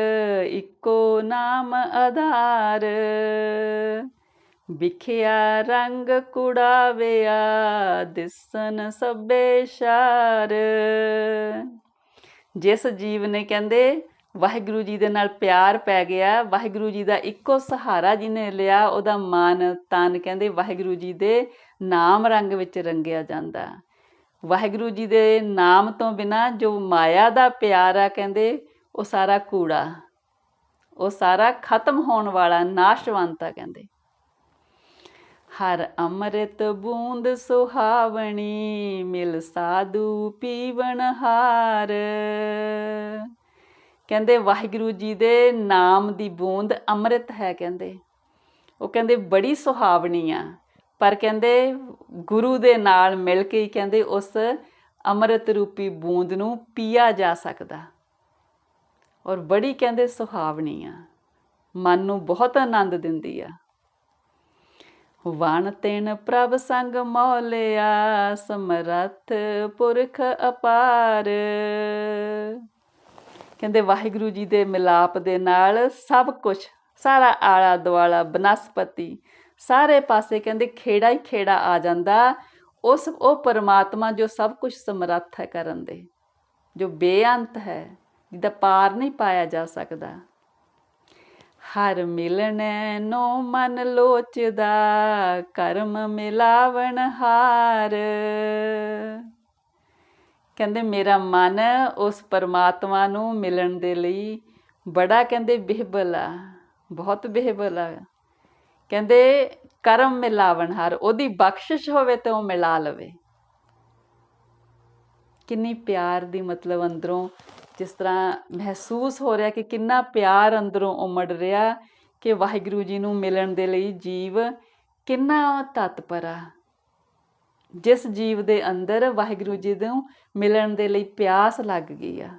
ਇੱਕੋ ਨਾਮ ਆਧਾਰ। ਵਿਖਿਆ ਰੰਗ ਕੁੜਾਵਿਆ, ਦਿਸਨ ਸਭੇ ਸ਼ਾਰ। ਜਿਸ ਜੀਵ ਨੇ ਕਹਿੰਦੇ, ਵਾਹਿਗੁਰੂ ਜੀ ਦੇ ਨਾਲ ਪਿਆਰ ਪੈ ਗਿਆ, ਵਾਹਿਗੁਰੂ ਜੀ ਦਾ ਇੱਕੋ ਸਹਾਰਾ ਜਿਹਨੇ ਲਿਆ, ਉਹਦਾ ਮਨ ਤਨ ਕਹਿੰਦੇ ਵਾਹਿਗੁਰੂ ਜੀ ਦੇ ਨਾਮ ਰੰਗ ਵਿੱਚ ਰੰਗਿਆ ਜਾਂਦਾ। ਵਾਹਿਗੁਰੂ ਜੀ ਦੇ ਨਾਮ ਤੋਂ ਬਿਨਾ ਜੋ ਮਾਇਆ ਦਾ ਪਿਆਰ ਆ ਕਹਿੰਦੇ, ਉਹ ਸਾਰਾ ਕੂੜਾ, ਉਹ ਸਾਰਾ ਖਤਮ ਹੋਣ ਵਾਲਾ ਨਾਸ਼ਵੰਤ ਆ ਕਹਿੰਦੇ। ਹਰ ਅੰਮ੍ਰਿਤ ਬੂੰਦ ਸੁਹਾਵਣੀ, ਮਿਲ ਸਾਧੂ ਪੀਵਣ ਹਾਰ। ਕਹਿੰਦੇ ਵਾਹਿਗੁਰੂ ਜੀ ਦੇ ਨਾਮ ਦੀ ਬੂੰਦ ਅੰਮ੍ਰਿਤ ਹੈ ਕਹਿੰਦੇ। ਉਹ ਕਹਿੰਦੇ ਬੜੀ ਸੁਹਾਵਣੀ ਆ, ਪਰ ਕਹਿੰਦੇ ਗੁਰੂ ਦੇ ਨਾਲ ਮਿਲ ਕੇ ਹੀ ਕਹਿੰਦੇ ਉਸ ਅੰਮ੍ਰਿਤ ਰੂਪੀ ਬੂੰਦ ਨੂੰ ਪੀਆ ਜਾ ਸਕਦਾ। ਔਰ ਬੜੀ ਕਹਿੰਦੇ ਸੁਹਾਵਣੀ ਆ, ਮਨ ਨੂੰ ਬਹੁਤ ਆਨੰਦ ਦਿੰਦੀ ਆ। ਵਣ ਤੈਨ ਪ੍ਰਭ ਸੰਗ ਮੌਲਿਆ, ਸਮਰੱਥ ਪੁਰਖ ਅਪਾਰ। ਕਹਿੰਦੇ ਵਾਹਿਗੁਰੂ ਜੀ ਦੇ ਮਿਲਾਪ ਦੇ ਨਾਲ ਸਭ ਕੁਝ ਸਾਰਾ ਆਲਾ ਦੁਆਲਾ ਬਨਸਪਤੀ, ਸਾਰੇ ਪਾਸੇ ਕਹਿੰਦੇ ਖੇੜਾ ਹੀ ਖੇੜਾ ਆ ਜਾਂਦਾ। ਉਸ, ਉਹ ਪਰਮਾਤਮਾ ਜੋ ਸਭ ਕੁਝ ਸਮਰੱਥ ਹੈ ਕਰਨ ਦੇ, ਜੋ ਬੇਅੰਤ ਹੈ, ਜਿਹਦਾ ਪਾਰ ਨਹੀਂ ਪਾਇਆ ਜਾ ਸਕਦਾ। ਹਰ ਮਿਲਣੈ ਨੋ ਮਨ ਲੋਚਦਾ, ਕਰਮ ਮਿਲਾਵਣ ਹਾਰ। ਕਹਿੰਦੇ, ਮੇਰਾ ਮਨ ਉਸ ਪਰਮਾਤਮਾ ਨੂੰ ਮਿਲਣ ਦੇ ਲਈ ਬੜਾ ਕਹਿੰਦੇ ਬਿਹਬਲ ਆ, ਬਹੁਤ ਬਿਹਬਲ ਆ। ਕਹਿੰਦੇ, ਕਰਮ ਮਿਲਾਵਣ ਹਰ, ਉਹਦੀ ਬਖਸ਼ਿਸ਼ ਹੋਵੇ ਤੇ ਉਹ ਮਿਲਾ ਲਵੇ। ਕਿੰਨੀ ਪਿਆਰ ਦੀ ਮਤਲਬ ਅੰਦਰੋਂ ਜਿਸ ਤਰ੍ਹਾਂ ਮਹਿਸੂਸ ਹੋ ਰਿਹਾ ਕਿ ਕਿੰਨਾ ਪਿਆਰ ਅੰਦਰੋਂ ਉਮੜ ਰਿਹਾ ਕਿ ਵਾਹਿਗੁਰੂ ਜੀ ਨੂੰ ਮਿਲਣ ਦੇ ਲਈ ਜੀਵ ਕਿੰਨਾ ਤਤਪਰ ਆ। ਜਿਸ ਜੀਵ ਦੇ ਅੰਦਰ ਵਾਹਿਗੁਰੂ ਜੀ ਨੂੰ ਮਿਲਣ ਦੇ ਲਈ ਪਿਆਸ ਲੱਗ ਗਈ ਆ।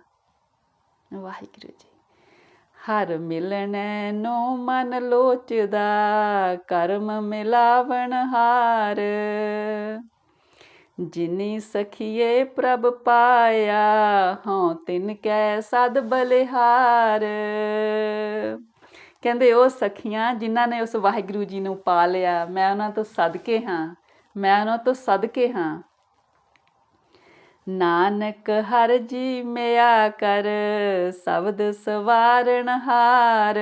ਵਾਹਿਗੁਰੂ ਜੀ, ਹਰ ਮਿਲਣੈ ਨੋ ਮਨ ਲੋਚਦਾ, ਕਰਮ ਮਿਲਾਵਣ ਹਾਰ। ਜਿਨੀ ਸਖੀਏ ਪ੍ਰਭ ਪਾਇਆ ਹਾਂ ਤਿਨ ਕੈ ਸਦ ਬਲਿਹਾਰ। ਕਹਿੰਦੇ ਉਹ ਸਖੀਆਂ ਜਿਨ੍ਹਾਂ ਨੇ ਉਸ ਵਾਹਿਗੁਰੂ ਜੀ ਨੂੰ ਪਾ ਲਿਆ, ਮੈਂ ਉਹਨਾਂ ਤੋਂ ਸਦਕੇ ਹਾਂ, ਮੈਂ ਉਹਨਾਂ ਤੋਂ ਸਦਕੇ ਹਾਂ। ਨਾਨਕ ਹਰ ਜੀ ਮਿਆ ਕਰ, ਸ਼ਬਦ ਸਵਾਰਣ ਹਾਰ।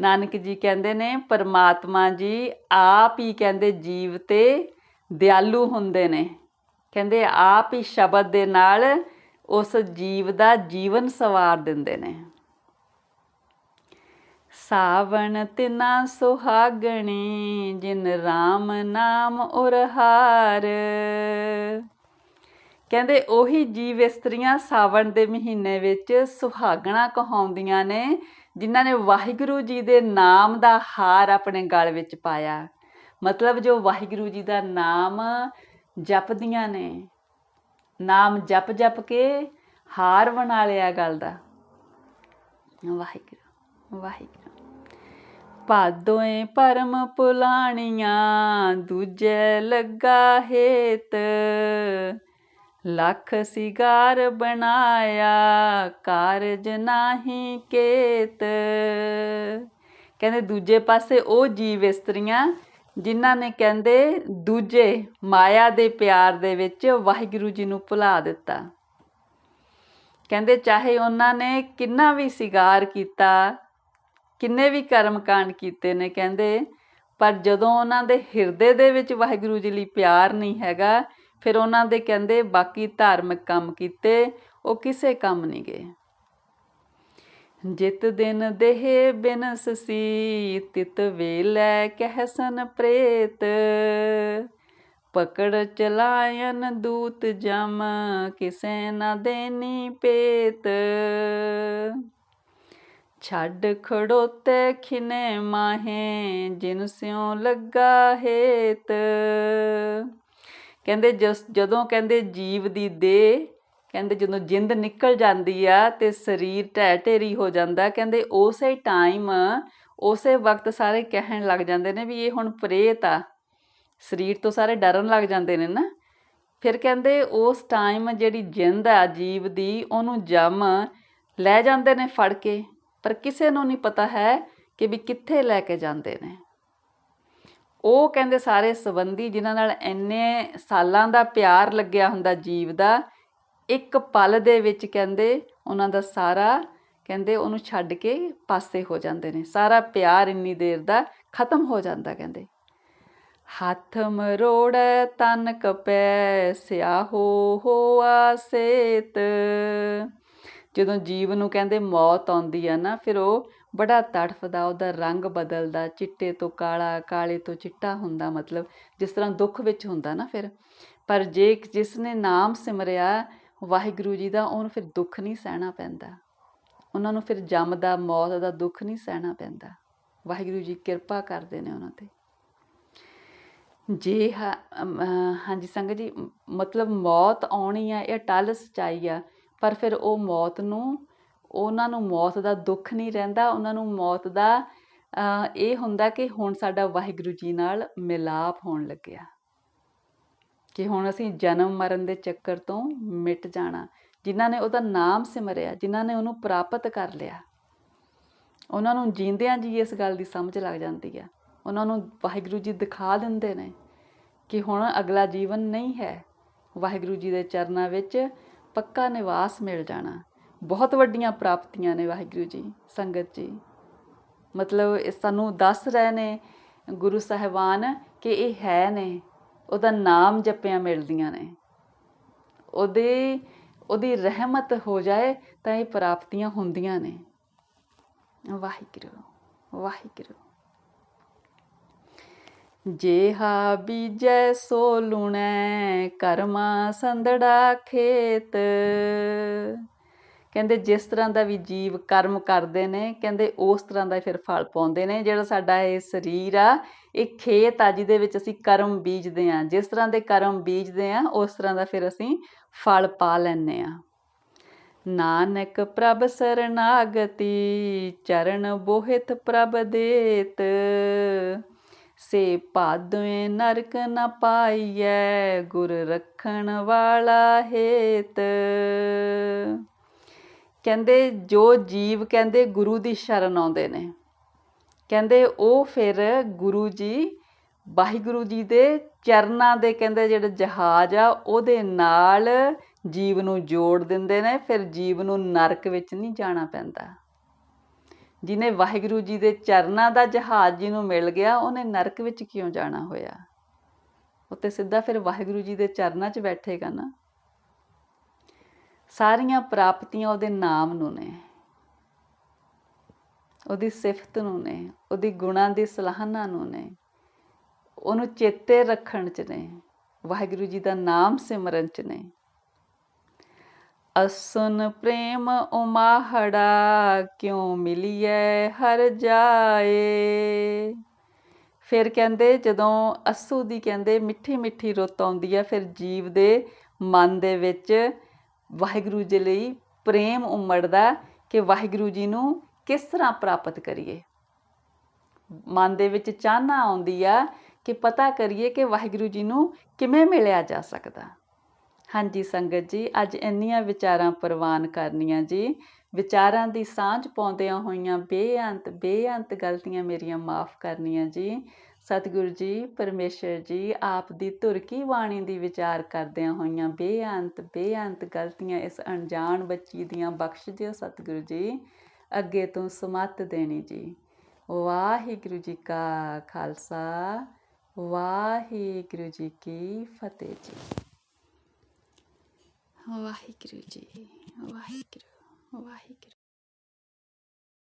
ਨਾਨਕ ਜੀ ਕਹਿੰਦੇ ਨੇ, ਪਰਮਾਤਮਾ ਜੀ ਆਪ ਹੀ ਕਹਿੰਦੇ, ਜੀਵ ਤੇ ਦਿਆਲੂ ਹੁੰਦੇ ਨੇ। ਕਹਿੰਦੇ ਆਪ ਹੀ ਸ਼ਬਦ ਦੇ ਨਾਲ ਉਸ ਜੀਵ ਦਾ ਜੀਵਨ ਸਵਾਰ ਦਿੰਦੇ ਨੇ। ਸਾਵਣ ਤਿਨਾ ਸੁਹਾਗਣੀ, ਜਿਨ RAM ਨਾਮ ਉਰਹਾਰ। ਕਹਿੰਦੇ ਉਹੀ ਜੀਵ ਇਸਤਰੀਆਂ ਸਾਵਣ ਦੇ ਮਹੀਨੇ ਵਿੱਚ ਸੁਹਾਗਣਾ ਕਹਾਉਂਦੀਆਂ ਨੇ, ਜਿਨ੍ਹਾਂ ਨੇ ਵਾਹਿਗੁਰੂ ਜੀ ਦੇ ਨਾਮ ਦਾ ਹਾਰ ਆਪਣੇ ਗਲ ਵਿੱਚ ਪਾਇਆ। ਮਤਲਬ ਜੋ ਵਾਹਿਗੁਰੂ ਜੀ ਦਾ ਨਾਮ ਜਪਦੀਆਂ ਨੇ, ਨਾਮ ਜਪ ਜਪ ਕੇ ਹਾਰ ਬਣਾ ਲਿਆ ਗੱਲ ਦਾ। ਵਾਹਿਗੁਰੂ ਵਾਹਿਗੁਰੂ। ਪਾਦੋਏ ਪਰਮ ਪੁਲਾਣੀਆਂ, ਦੂਜੇ ਲੱਗਾ ਹੇਤ। ਲੱਖ ਸਿਗਾਰ ਬਣਾਇਆ, ਕਾਰਜ ਨਾਹੀ ਕੇਤ। ਕਹਿੰਦੇ ਦੂਜੇ ਪਾਸੇ ਉਹ ਜੀਵ ਇਸਤਰੀਆਂ ਜਿਨ੍ਹਾਂ ਨੇ ਕਹਿੰਦੇ, ਦੂਜੇ ਮਾਇਆ ਦੇ ਪਿਆਰ ਦੇ ਵਿੱਚ ਵਾਹਿਗੁਰੂ ਜੀ ਨੂੰ ਭੁਲਾ ਦਿੱਤਾ। ਕਹਿੰਦੇ, ਚਾਹੇ ਉਹਨਾਂ ਨੇ ਕਿੰਨਾ ਵੀ ਸਿਗਾਰ ਕੀਤਾ, ਕਿੰਨੇ ਵੀ ਕਰਮ ਕਾਂਡ ਕੀਤੇ ਨੇ, ਕਹਿੰਦੇ, ਪਰ ਜਦੋਂ ਉਹਨਾਂ ਦੇ ਹਿਰਦੇ ਦੇ ਵਿੱਚ ਵਾਹਿਗੁਰੂ ਜੀ ਲਈ ਪਿਆਰ ਨਹੀਂ ਹੈਗਾ, ਫਿਰ ਉਹਨਾਂ ਦੇ ਕਹਿੰਦੇ, ਬਾਕੀ ਧਾਰਮਿਕ ਕੰਮ ਕੀਤੇ, ਉਹ ਕਿਸੇ ਕੰਮ ਨਹੀਂ ਗਏ ਜਿਤ ਦਿਨ ਦੇਹ ਬਿਨਸ ਸੀ ਤਿਤ ਵੇਲੇ ਕਹਿਸਨ ਪ੍ਰੇਤ। ਪਕੜ ਚਲਾਇਨ ਦੂਤ ਜਮ, ਕਿਸੇ ਨਾ ਦੇਨੀ ਪੇਤ। ਛੱਡ ਖੜੋਤੇ ਖਿਨੇ ਮਾਹੇ, ਜਿਨ ਸਿਉ ਲੱਗਾ ਹੇਤ। ਕਹਿੰਦੇ ਜਦੋਂ ਕਹਿੰਦੇ ਜੀਵ ਦੀ ਦੇਹ ਕਹਿੰਦੇ ਜਦੋਂ ਜਿੰਦ ਨਿਕਲ ਜਾਂਦੀ ਆ ਤੇ ਸਰੀਰ ਢਹਿ ਢੇਰੀ ਹੋ ਜਾਂਦਾ, ਕਹਿੰਦੇ ਉਸੇ ਟਾਈਮ ਉਸੇ ਵਕਤ ਸਾਰੇ ਕਹਿਣ ਲੱਗ ਜਾਂਦੇ ਨੇ ਵੀ ਇਹ ਹੁਣ ਪ੍ਰੇਤ ਆ। ਸਰੀਰ ਤੋਂ ਸਾਰੇ ਡਰਨ ਲੱਗ ਜਾਂਦੇ ਨੇ ਨਾ। ਫਿਰ ਕਹਿੰਦੇ ਉਸ ਟਾਈਮ ਜਿਹੜੀ ਜਿੰਦ ਆ ਜੀਵ ਦੀ, ਉਹਨੂੰ ਜਮ ਲੈ ਜਾਂਦੇ ਨੇ ਫੜ ਕੇ। ਪਰ ਕਿਸੇ ਨੂੰ ਨਹੀਂ ਪਤਾ ਹੈ ਕਿ ਵੀ ਕਿੱਥੇ ਲੈ ਕੇ ਜਾਂਦੇ ਨੇ। ਉਹ ਕਹਿੰਦੇ ਸਾਰੇ ਸਬੰਧੀ ਜਿਨ੍ਹਾਂ ਨਾਲ ਇੰਨੇ ਸਾਲਾਂ ਦਾ ਪਿਆਰ ਲੱਗਿਆ ਹੁੰਦਾ ਜੀਵ ਦਾ ਇੱਕ ਪਲ ਦੇ ਵਿੱਚ ਕਹਿੰਦੇ ਉਹਨਾਂ ਦਾ ਸਾਰਾ, ਕਹਿੰਦੇ ਉਹਨੂੰ ਛੱਡ ਕੇ ਪਾਸੇ ਹੋ ਜਾਂਦੇ ਨੇ। ਸਾਰਾ ਪਿਆਰ ਇੰਨੀ ਦੇਰ ਦਾ ਖਤਮ ਹੋ ਜਾਂਦਾ ਕਹਿੰਦੇ। ਹੱਥ ਮਰੋੜ ਤਨ ਕਪੈ, ਸਿਆਹੋ ਹੋਆ ਸੇਤ ਜਦੋਂ ਜੀਵ ਨੂੰ ਕਹਿੰਦੇ ਮੌਤ ਆਉਂਦੀ ਆ ਨਾ, ਫਿਰ ਉਹ ਬੜਾ ਤੜਫਦਾ, ਉਹਦਾ ਰੰਗ ਬਦਲਦਾ, ਚਿੱਟੇ ਤੋਂ ਕਾਲਾ, ਕਾਲੇ ਤੋਂ ਚਿੱਟਾ ਹੁੰਦਾ ਮਤਲਬ ਜਿਸ ਤਰ੍ਹਾਂ ਦੁੱਖ ਵਿੱਚ ਹੁੰਦਾ ਨਾ ਫਿਰ। ਪਰ ਜੇ ਜਿਸ ਨੇ ਨਾਮ ਸਿਮਰਿਆ ਵਾਹਿਗੁਰੂ ਜੀ ਦਾ, ਉਹਨੂੰ ਫਿਰ ਦੁੱਖ ਨਹੀਂ ਸਹਿਣਾ ਪੈਂਦਾ। ਉਹਨਾਂ ਨੂੰ ਫਿਰ ਜੰਮ ਦਾ, ਮੌਤ ਦਾ ਦੁੱਖ ਨਹੀਂ ਸਹਿਣਾ ਪੈਂਦਾ। ਵਾਹਿਗੁਰੂ ਜੀ ਕਿਰਪਾ ਕਰਦੇ ਨੇ ਉਹਨਾਂ ਤੇ। ਜੇ ਹਾ- ਹਾਂਜੀ ਸੰਗਤ ਜੀ, ਮਤਲਬ ਮੌਤ ਆਉਣੀ ਆ, ਇਹ ਟਲ ਸਚਾਈ ਆ, ਪਰ ਫਿਰ ਉਹ ਮੌਤ ਨੂੰ, ਉਹਨਾਂ ਨੂੰ ਮੌਤ ਦਾ ਦੁੱਖ ਨਹੀਂ ਰਹਿੰਦਾ, ਉਹਨਾਂ ਨੂੰ ਮੌਤ ਦਾ ਇਹ ਹੁੰਦਾ ਕਿ ਹੁਣ ਸਾਡਾ ਵਾਹਿਗੁਰੂ ਜੀ ਨਾਲ ਮਿਲਾਪ ਹੋਣ ਲੱਗਿਆ। ਕਿ ਹੁਣ ਅਸੀਂ ਜਨਮ ਮਰਨ ਦੇ ਚੱਕਰ ਤੋਂ ਮਿਟ ਜਾਣਾ। ਜਿਨ੍ਹਾਂ ਨੇ ਉਹਦਾ ਨਾਮ ਸਿਮਰਿਆ, ਜਿਨ੍ਹਾਂ ਨੇ ਉਹਨੂੰ ਪ੍ਰਾਪਤ ਕਰ ਲਿਆ, ਉਹਨਾਂ ਨੂੰ ਜੀਂਦਿਆਂ ਜੀ ਇਸ ਗੱਲ ਦੀ ਸਮਝ ਲੱਗ ਜਾਂਦੀ ਆ। ਉਹਨਾਂ ਨੂੰ ਵਾਹਿਗੁਰੂ ਜੀ ਦਿਖਾ ਦਿੰਦੇ ਨੇ ਕਿ ਹੁਣ ਅਗਲਾ ਜੀਵਨ ਨਹੀਂ ਹੈ। ਵਾਹਿਗੁਰੂ ਜੀ ਦੇ ਚਰਨਾਂ ਵਿੱਚ ਪੱਕਾ ਨਿਵਾਸ ਮਿਲ ਜਾਣਾ। ਬਹੁਤ ਵੱਡੀਆਂ ਪ੍ਰਾਪਤੀਆਂ ਨੇ ਵਾਹਿਗੁਰੂ ਜੀ, ਸੰਗਤ ਜੀ। ਮਤਲਬ ਸਾਨੂੰ ਦੱਸ ਰਹੇ ਨੇ ਗੁਰੂ ਸਾਹਿਬਾਨ ਕਿ ਇਹ ਹੈ ਨੇ। ਉਹਦਾ ਨਾਮ ਜਪਿਆ ਮਿਲਦੀਆਂ ਨੇ। ਉਹਦੇ, ਉਹਦੀ ਰਹਿਮਤ ਹੋ ਜਾਏ ਤਾਂ ਇਹ ਪ੍ਰਾਪਤੀਆਂ ਹੁੰਦੀਆਂ ਨੇ। ਵਾਹਿਗੁਰੂ ਵਾਹਿਗੁਰੂ। ਜੇਹਾ ਬੀਜੈ ਸੋ ਲੁਣੈ, ਕਰਮਾ ਸੰਦੜਾ ਖੇਤ। ਕਹਿੰਦੇ ਜਿਸ ਤਰ੍ਹਾਂ ਦਾ ਵੀ ਜੀਵ ਕਰਮ ਕਰਦੇ ਨੇ, ਕਹਿੰਦੇ ਉਸ ਤਰ੍ਹਾਂ ਦਾ ਫਿਰ ਫਲ ਪਾਉਂਦੇ ਨੇ। ਜਿਹੜਾ ਸਾਡਾ ਇਹ ਸਰੀਰ ਆ, ਇਹ ਖੇਤ ਆ, ਜਿਹਦੇ ਵਿੱਚ ਅਸੀਂ ਕਰਮ ਬੀਜਦੇ ਆ ਜਿਸ ਤਰ੍ਹਾਂ ਦੇ ਕਰਮ ਬੀਜਦੇ ਆ ਉਸ ਤਰ੍ਹਾਂ ਦਾ ਫਿਰ ਅਸੀਂ ਫਲ ਪਾ ਲੈਂਦੇ ਆ ਨਾਨਕ ਪ੍ਰਭ ਸਰਨਾਗਤੀ, ਚਰਨ ਬੋਹਿਤ ਪ੍ਰਭ ਦੇਤ। ਸੇ ਭਾਦਵੇਂ ਨਰਕ ਨ ਪਾਈਐ, ਗੁਰ ਰੱਖਣ ਵਾਲਾ ਹੇਤ। ਕਹਿੰਦੇ ਜੋ ਜੀਵ ਕਹਿੰਦੇ ਗੁਰੂ ਦੀ ਸ਼ਰਨ ਆਉਂਦੇ ਨੇ। ਕਹਿੰਦੇ ਉਹ ਫਿਰ ਗੁਰੂ ਜੀ, ਵਾਹਿਗੁਰੂ ਜੀ ਦੇ ਚਰਨਾਂ ਦੇ ਕਹਿੰਦੇ ਜਿਹੜੇ ਜਹਾਜ਼ ਆ, ਉਹਦੇ ਨਾਲ ਜੀਵ ਨੂੰ ਜੋੜ ਦਿੰਦੇ ਨੇ, ਫਿਰ ਜੀਵ ਨੂੰ ਨਰਕ ਵਿੱਚ ਨਹੀਂ ਜਾਣਾ ਪੈਂਦਾ। ਜਿਨੇ ਵਾਹਿਗੁਰੂ ਜੀ ਦੇ ਚਰਨਾਂ ਦਾ ਜਹਾਜ਼ ਜੀ ਨੂੰ ਮਿਲ ਗਿਆ, ਉਹਨੇ ਨਰਕ ਵਿੱਚ ਕਿਉਂ ਜਾਣਾ ਹੋਇਆ? ਉੱਤੇ ਸਿੱਧਾ ਫਿਰ ਵਾਹਿਗੁਰੂ ਜੀ ਦੇ ਚਰਨਾਂ 'ਚ ਬੈਠੇਗਾ ਨਾ। ਸਾਰੀਆਂ ਪ੍ਰਾਪਤੀਆਂ ਉਹਦੇ ਨਾਮ ਨੂੰ ਨੇ, ਉਹਦੀ ਸਿਫਤ ਨੂੰ ਨੇ, ਉਹਦੀ ਗੁਣਾਂ ਦੀ ਸਲਾਹਨਾ ਨੂੰ ਨੇ, ਉਹਨੂੰ ਚੇਤੇ ਰੱਖਣ 'ਚ ਨੇ, ਵਾਹਿਗੁਰੂ ਜੀ ਦਾ ਨਾਮ ਸਿਮਰਨ 'ਚ ਨੇ। ਅਸਨ ਪ੍ਰੇਮ ਉਮਾਹੜਾ ਕਿਉ ਮਿਲੀਐ, ਹਰ ਜਾਏ। ਫਿਰ ਕਹਿੰਦੇ, ਜਦੋਂ ਅਸੂ ਦੀ ਕਹਿੰਦੇ ਮਿੱਠੀ ਮਿੱਠੀ ਰੁੱਤ ਆਉਂਦੀ ਹੈ ਫਿਰ ਜੀਵ ਦੇ ਮਨ ਦੇ ਵਿੱਚ ਵਾਹਿਗੁਰੂ ਜੀ ਲਈ ਪ੍ਰੇਮ ਉਮੜਦਾ ਕਿ ਵਾਹਿਗੁਰੂ ਜੀ ਨੂੰ ਕਿਸ ਤਰ੍ਹਾਂ ਪ੍ਰਾਪਤ ਕਰੀਏ। ਮਨ ਦੇ ਵਿੱਚ ਚਾਹਨਾ ਆਉਂਦੀ ਆ ਕਿ ਪਤਾ ਕਰੀਏ ਕਿ ਵਾਹਿਗੁਰੂ ਜੀ ਨੂੰ ਕਿਵੇਂ ਮਿਲਿਆ ਜਾ ਸਕਦਾ। ਹਾਂਜੀ ਸੰਗਤ ਜੀ, ਅੱਜ ਇੰਨੀਆਂ ਵਿਚਾਰਾਂ ਪ੍ਰਵਾਨ ਕਰਨੀਆਂ ਜੀ। ਵਿਚਾਰਾਂ ਦੀ ਸਾਂਝ ਪਾਉਂਦਿਆਂ ਹੋਈਆਂ ਬੇਅੰਤ ਬੇਅੰਤ ਗਲਤੀਆਂ ਮੇਰੀਆਂ ਮਾਫ ਕਰਨੀਆਂ ਜੀ। ਸਤਿਗੁਰੂ ਜੀ, ਪਰਮੇਸ਼ਰ ਜੀ, ਆਪ ਦੀ ਧੁਰ ਕੀ ਬਾਣੀ ਦੀ ਵਿਚਾਰ ਕਰਦਿਆਂ ਹੋਈਆਂ ਬੇਅੰਤ ਬੇਅੰਤ ਗਲਤੀਆਂ ਇਸ ਅਣਜਾਣ ਬੱਚੀ ਦੀਆਂ ਬਖਸ਼ ਦਿਓ ਸਤਿਗੁਰੂ ਜੀ। ਅੱਗੇ ਤੋਂ ਸਮਤ ਦੇਣੀ ਜੀ। ਵਾਹਿਗੁਰੂ ਜੀ ਕਾ ਖਾਲਸਾ, ਵਾਹਿਗੁਰੂ ਜੀ ਕੀ ਫਤਿਹ ਜੀ। ਵਾਹਿਗੁਰੂ ਜੀ, ਵਾਹਿਗੁਰੂ ਵਾਹਿਗੁਰੂ।